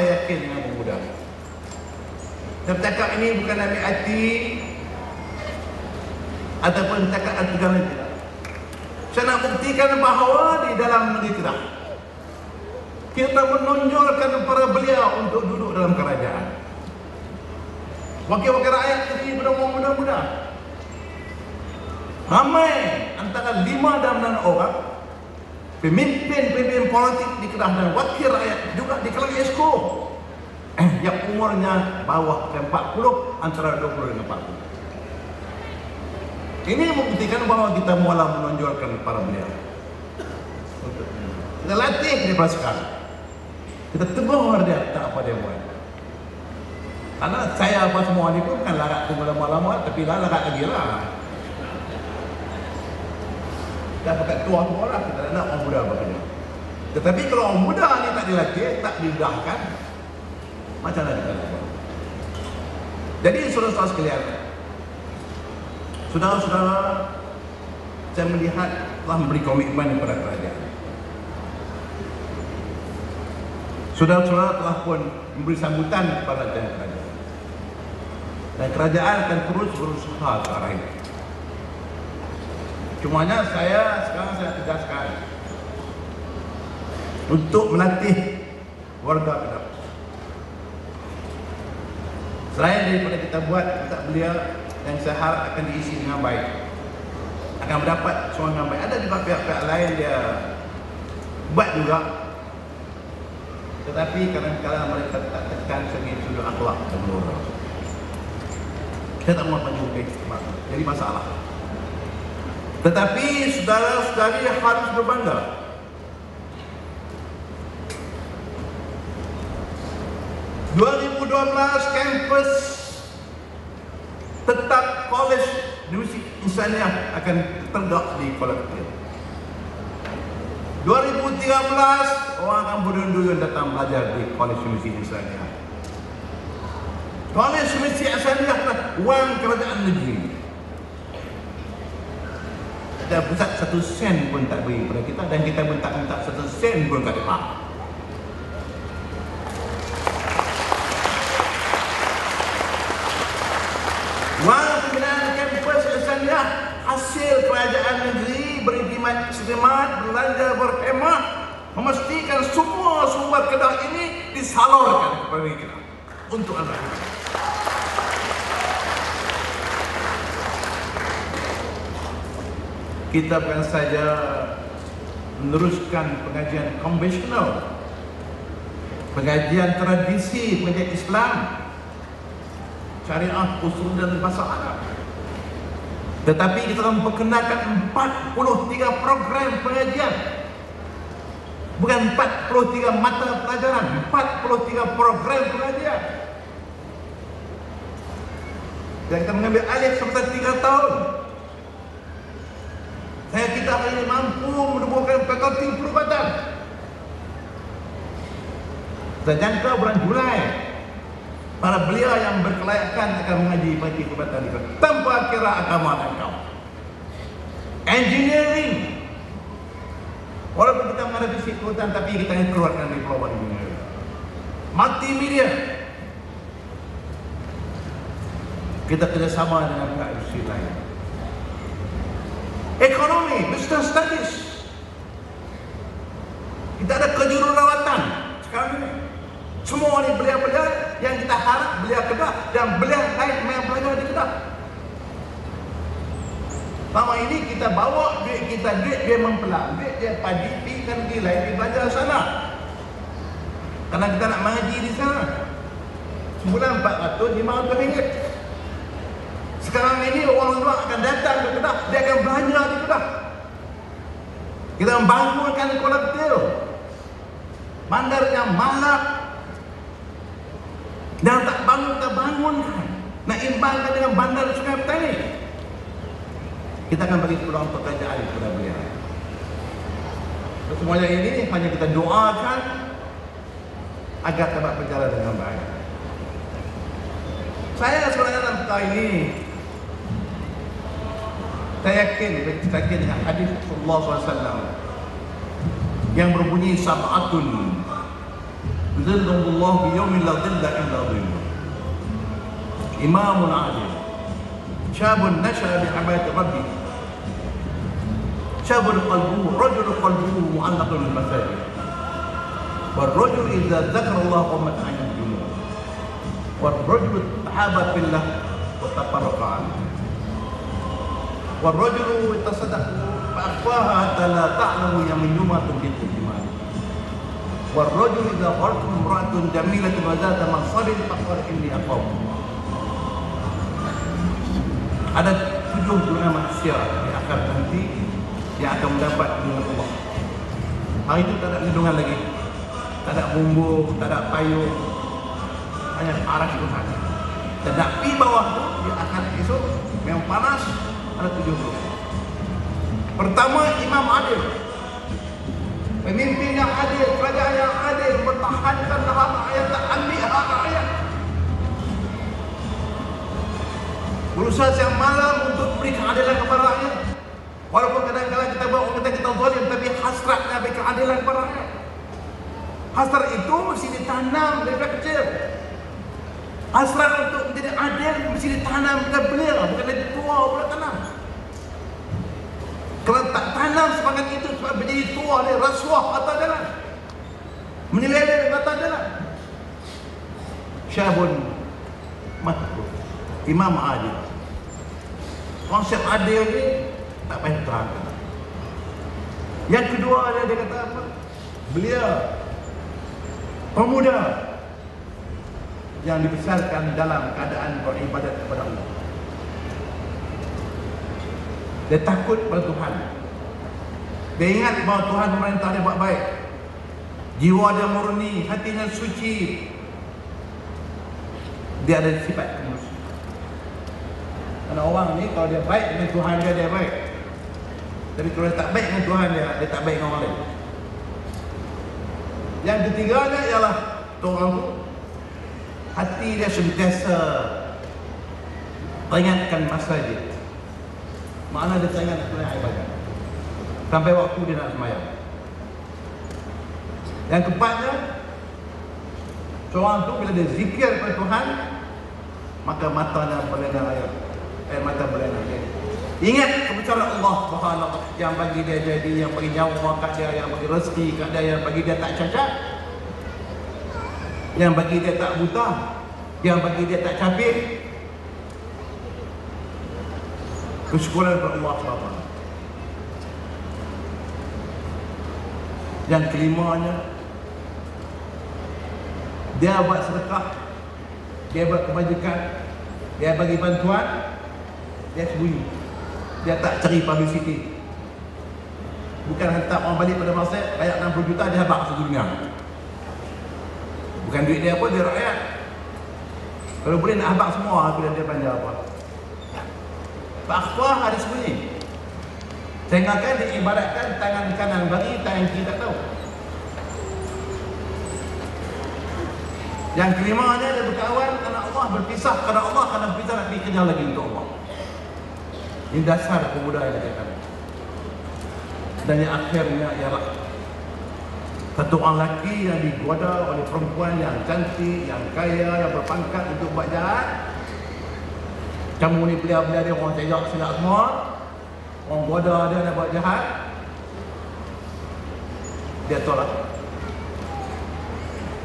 saya yakin dengan pemuda. Saya bercakap ini bukan ambil hati ataupun cakap hati jalan tidak. Saya nak buktikan bahawa di dalam negeri kita kita menonjolkan para beliau untuk duduk dalam kerajaan. Wakil-wakil rakyat jadi berumur muda-muda. Ramai antara lima dan enam orang pemimpin-pemimpin politik di Kedah dan wakil rakyat juga di kalangan esko yang umurnya bawah 40 antara 20 dan 40. Ini membuktikan bahawa kita mula menonjolkan para beliau. Kita latih daripada sekarang. Kita tegur dia tak apa dia buat. Karena saya apa semua ni pun kan larat tunggu lama-lama tapi lah larat lagi lah. Dah pakai tua tua lah kita nak orang muda bekerja. Tetapi kalau orang muda ni tak dilatih, tak didahkan, macam mana kita nak? Jadi saudara-saudara sekalian, saudara-saudara, saya melihat telah memberi komitmen kepada kerajaan. Saudara-saudara telah pun memberi sambutan kepada kerajaan. Dan kerajaan akan terus berusaha ke arah itu. Cumanya saya sekarang saya tegaskan untuk melatih warga Kedah. Selain daripada kita buat kita belia yang saya harap akan diisi dengan baik. Akan mendapat soalan yang baik. Ada juga pihak-pihak lain dia buat juga. Tetapi kadang-kadang mereka tak tekan segi sudut akhlak dan moral. Kita tak mahu panjang Jadi masalah. Tetapi saudara-saudari harus berbangga. belas kampus tetap College Universiti Insaniah akan tegak di Kuala Lumpur. 2013 orang akan berduyun-duyun datang belajar di College Universiti Insaniah. College Universiti Insaniah adalah wang kerajaan negeri. Dan pusat satu sen pun tak beri kepada kita dan kita pun tak minta satu sen pun kat depan. Wang pembinaan kampus Insaniah hasil kerajaan negeri beriklimat sedemat, belanja berhemat memastikan semua sumber kedah ini disalurkan kepada kita untuk anak-anak. Kita bukan saja meneruskan pengajian konvensional, pengajian tradisi, pengajian Islam, syariah, usul dan bahasa Arab. Tetapi kita telah memperkenalkan 43 program pengajian. Bukan 43 mata pelajaran, 43 program pengajian. Dan kita mengambil alih selama 3 tahun. Saya kita hari ini mampu menubuhkan fakulti perubatan. Saya jangka bulan Julai para belia yang berkelayakan akan mengaji bagi perubatan itu tanpa kira agama dan kaum. Engineering. Walaupun kita menghadapi perubatan tapi kita yang keluarkan dari pulau engineering. Multimedia. Kita kerjasama dengan pihak industri lain. Ekonomi, business studies. Kita ada kejururawatan sekarang ini. Semua ni belia-belia yang kita harap belia Kedah dan belia lain yang belajar di Kedah. Lama ini kita bawa duit kita, duit dia mempelang, duit dia padi, pergi kan di lain, di sana. Karena kita nak mengaji di sana. Sebulan 400, 500 ringgit. Sekarang ini orang luar akan datang ke Kedah, dia akan belajar di Kedah. Kita membangunkan Kuala Betul. Bandar yang malak. Dan tak bangun, tak bangunkan. Nak imbangkan dengan bandar sungai petani. Kita akan bagi peluang pekerjaan kepada beliau. Semuanya ini hanya kita doakan agar dapat berjalan dengan baik. Saya sebenarnya dalam ini تيكن بتتكنها حديث صلى الله عليه وسلم yang berbunyi sab'atun Zillullah biyaumi la dhilla illa dhillu Imamun adil Syabun nasha bi'abayat rabbi Syabun qalbuhu, rajul qalbuhu mu'allaqun al-masajid والرجل إذا ذكر الله قمت عين الجنود والرجل تحابت بالله وتفرق عنه warajulu tasaddaq faqaha hatta la ta'lamu yamnuma tukitu iman warajulu idza qalt imra'atun jamilatun badata mahsarin faqar inni aqaw ada tujuh guna manusia yang akan nanti yang akan mendapat dengan Allah. Hari itu tak ada lindungan lagi. Tak ada bumbu, tak ada payung. Hanya arah Tuhan dan nak pergi bawah tu dia akan esok memang panas ada tujuh guna. Pertama, Imam Adil. Pemimpin yang adil, kerajaan yang adil, mempertahankan hak rakyat, tak ambil hak rakyat. Berusaha siang malam untuk beri keadilan kepada rakyat. Walaupun kadang-kadang kita buat kata kita zalim, tapi hasrat nak beri keadilan kepada rakyat. Hasrat itu mesti ditanam dari kecil. Hasrat untuk menjadi adil mesti ditanam dari belia, bukan dari tua pula tanam. Kalau tak tanam semangat itu sebab menjadi tua dia rasuah atas jalan. Menyeleleh atas jalan. Syabun Mahfuz Imam Adil Konsep adil ni Tak payah terangkan Yang kedua dia, dia kata apa Belia Pemuda Yang dibesarkan dalam keadaan beribadat kepada Allah Dia takut pada Tuhan. Dia ingat bahawa Tuhan memerintah dia buat baik. Jiwa dia murni, hatinya suci. Dia ada sifat kemanusiaan. Karena orang ni kalau dia baik dengan Tuhan dia, dia baik. Tapi kalau dia tak baik dengan Tuhan dia, dia tak baik dengan orang lain. Yang ketiganya ialah Orang tu Hati dia sentiasa Ingatkan masa dia Mana dia sangat nak tunai ibadah Sampai waktu dia nak semayang Yang keempatnya Seorang tu bila dia zikir kepada Tuhan Maka matanya berlena ayat Eh mata berlena ayat Ingat kebesaran Allah Subhanahu yang bagi dia jadi, yang bagi nyawa kat dia, yang bagi rezeki kat dia, yang bagi dia tak cacat, yang bagi dia tak buta, yang bagi dia tak capek. Kesyukuran kepada Allah Subhanahu Yang kelimanya dia buat sedekah, dia buat kebajikan, dia bagi bantuan, dia sembunyi. Dia tak cari publicity. Bukan hantar orang balik pada masa bayar 60 juta dia habaq sedunia. Bukan duit dia apa, dia rakyat. Kalau boleh nak habaq semua, aku dia panjang apa. Pak Akhbar ada sembunyi. Tengahkan diibaratkan tangan kanan bagi, tangan kiri tak tahu. Yang kelimanya dia berkawan kerana Allah berpisah kerana Allah kerana berpisah nak pergi kerja lagi untuk Allah. Ini dasar pemuda yang dikatakan. Dan yang akhirnya ialah satu orang lelaki yang digoda oleh perempuan yang cantik, yang kaya, yang berpangkat untuk buat jahat. Kamu ni belia-belia dia orang cajak silap semua. Orang goda dia nak buat jahat. Dia tolak.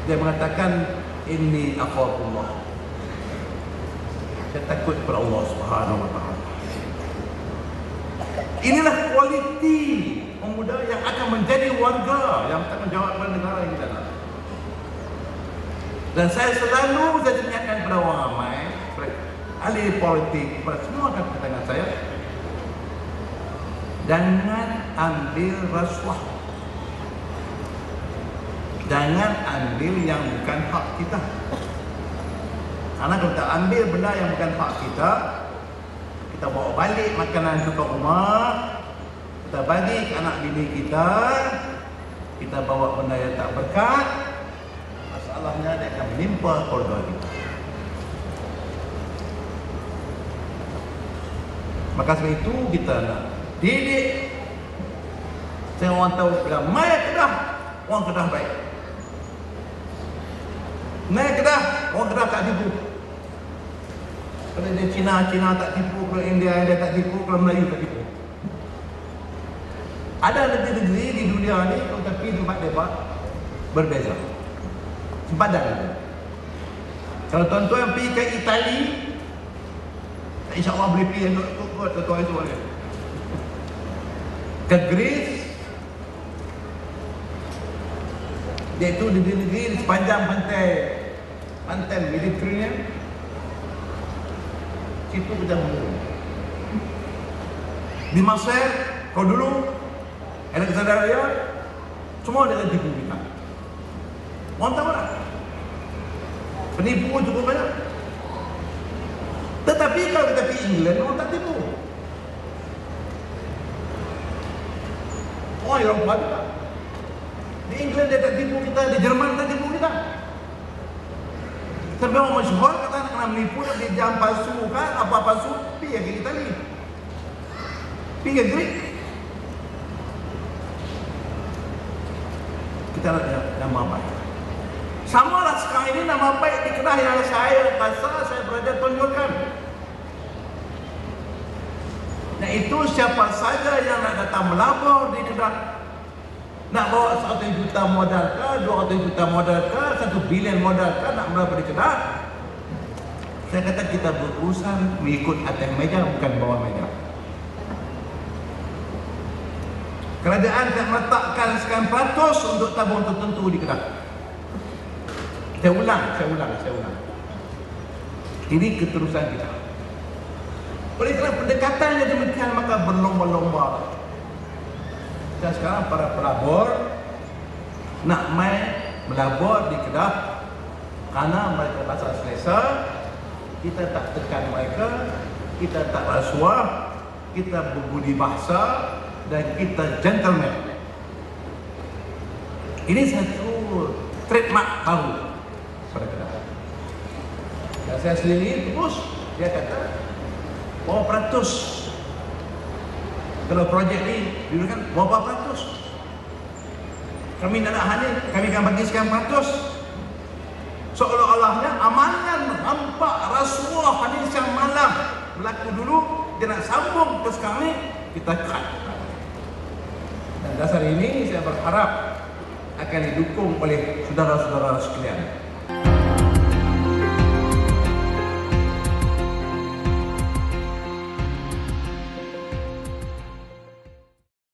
Dia mengatakan Inni akhafullah Saya takut kepada Allah subhanahu wa ta'ala Inilah kualiti pemuda yang akan menjadi warga yang bertanggungjawab pada negara ini dalam. Dan saya selalu saya ingatkan kepada orang ramai, ahli politik, semua akan dengan saya, jangan ambil rasuah. Jangan ambil yang bukan hak kita. Karena kalau kita ambil benda yang bukan hak kita Kita bawa balik makanan untuk rumah Kita bagi ke anak bini kita Kita bawa benda yang tak berkat Masalahnya dia akan menimpa keluarga kita Maka sebab itu kita nak didik Saya orang tahu bila mai kedah Orang kedah baik Naik Kedah, orang Kedah tak tipu. Kalau dia Cina, Cina tak tipu. Kalau India, India tak tipu. Kalau Melayu tak tipu. Ada negeri-negeri di dunia ni, tapi tempat mereka berbeza. Sepadan. Kalau tuan-tuan pergi ke Itali, insyaAllah boleh pergi untuk ikut tuan-tuan itu. Ke Greece, iaitu negeri-negeri di sepanjang pantai pantai Mediterranean situ kita menurun di Mesir kau dulu Alexandria semua dengan tipu kita orang tahu tak? Penipu cukup banyak tetapi kalau kita pergi England orang tak tipu orang Eropah juga di England dia tak tipu kita, di Jerman tak tipu kita. Tapi orang masyhur kata nak kena menipu nak di jam palsu kan, apa palsu, pergi ke Itali. Pergi ke Greek. Kita nak nama baik. Sama lah sekarang ini nama baik di Kedah yang saya pasal saya berada tunjukkan. Nah itu siapa saja yang nak datang melabur di Kedah nak bawa 100 juta modal ke, 200 juta modal ke, 1 bilion modal ke, nak berapa di Kedah? Saya kata kita berurusan mengikut atas meja, bukan bawah meja. Kerajaan tak meletakkan sekian peratus untuk tabung tertentu di Kedah. Saya ulang, saya ulang, saya ulang. Ini keterusan kita. Oleh kerana pendekatannya demikian, maka berlomba-lomba dan sekarang para pelabur nak main melabur di Kedah kerana mereka pasal selesa kita tak tekan mereka kita tak rasuah kita berbudi bahasa dan kita gentleman ini satu trademark baru saya sendiri terus. Dia kata berapa peratus. Kalau projek ni dulu kan berapa peratus? Kami nak nak hadir kami akan bagi sekian peratus. Seolah-olahnya amalan nampak rasuah hadir siang malam berlaku dulu dia nak sambung ke sekarang ni kita cut. Dan dasar ini saya berharap akan didukung oleh saudara-saudara sekalian